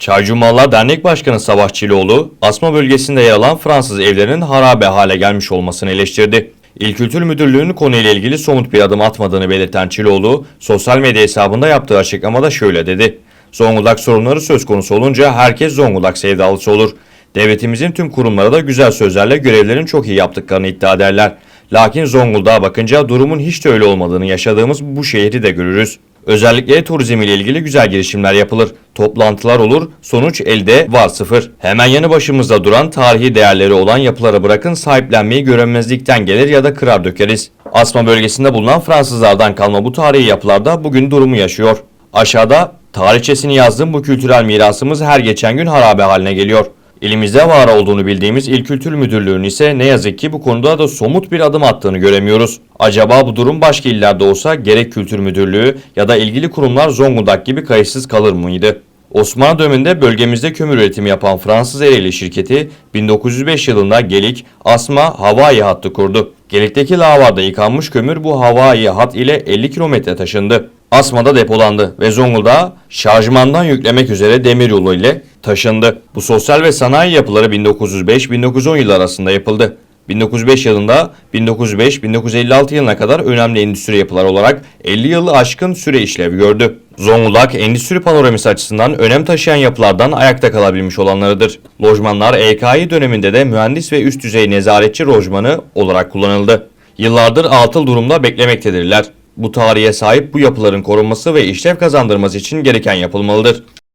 Çaycumalılar Dernek Başkanı Savaş Çiloğlu, Asma bölgesinde yer alan Fransız evlerinin harabe hale gelmiş olmasını eleştirdi. İl Kültür Müdürlüğü'nün konuyla ilgili somut bir adım atmadığını belirten Çiloğlu, sosyal medya hesabında yaptığı açıklamada şöyle dedi. Zonguldak sorunları söz konusu olunca herkes Zonguldak sevdalısı olur. Devletimizin tüm kurumları da güzel sözlerle görevlerini çok iyi yaptıklarını iddia ederler. Lakin Zonguldak'a bakınca durumun hiç de öyle olmadığını yaşadığımız bu şehri de görürüz. Özellikle turizm ile ilgili güzel girişimler yapılır. Toplantılar olur, sonuç elde var sıfır. Hemen yanı başımızda duran tarihi değerleri olan yapılara bırakın sahiplenmeyi görünmezlikten gelir ya da kırar dökeriz. Asma bölgesinde bulunan Fransızlardan kalma bu tarihi yapılarda bugün durumu yaşıyor. Aşağıda tarihçesini yazdığım bu kültürel mirasımız her geçen gün harabe haline geliyor. İlimizde var olduğunu bildiğimiz İl Kültür Müdürlüğü'nün ise ne yazık ki bu konuda da somut bir adım attığını göremiyoruz. Acaba bu durum başka illerde olsa gerek Kültür Müdürlüğü ya da ilgili kurumlar Zonguldak gibi kayıtsız kalır mıydı? Osmanlı döneminde bölgemizde kömür üretimi yapan Fransız Ereğli şirketi 1905 yılında Gelik Asma Havai hattı kurdu. Gelik'teki lavada yıkanmış kömür bu havai hat ile 50 kilometre taşındı. Asma'da depolandı ve Zonguldak'a şarjmandan yüklemek üzere demiryolu ile taşındı. Bu sosyal ve sanayi yapıları 1905-1910 yılı arasında yapıldı. 1905 yılında 1905-1956 yılına kadar önemli endüstri yapılar olarak 50 yılı aşkın süre işlev gördü. Zonguldak endüstri panoramisi açısından önem taşıyan yapılardan ayakta kalabilmiş olanlarıdır. Lojmanlar EKİ döneminde de mühendis ve üst düzey nezaretçi lojmanı olarak kullanıldı. Yıllardır atıl durumda beklemektedirler. Bu tarihe sahip bu yapıların korunması ve işlev kazandırması için gereken yapılmalıdır.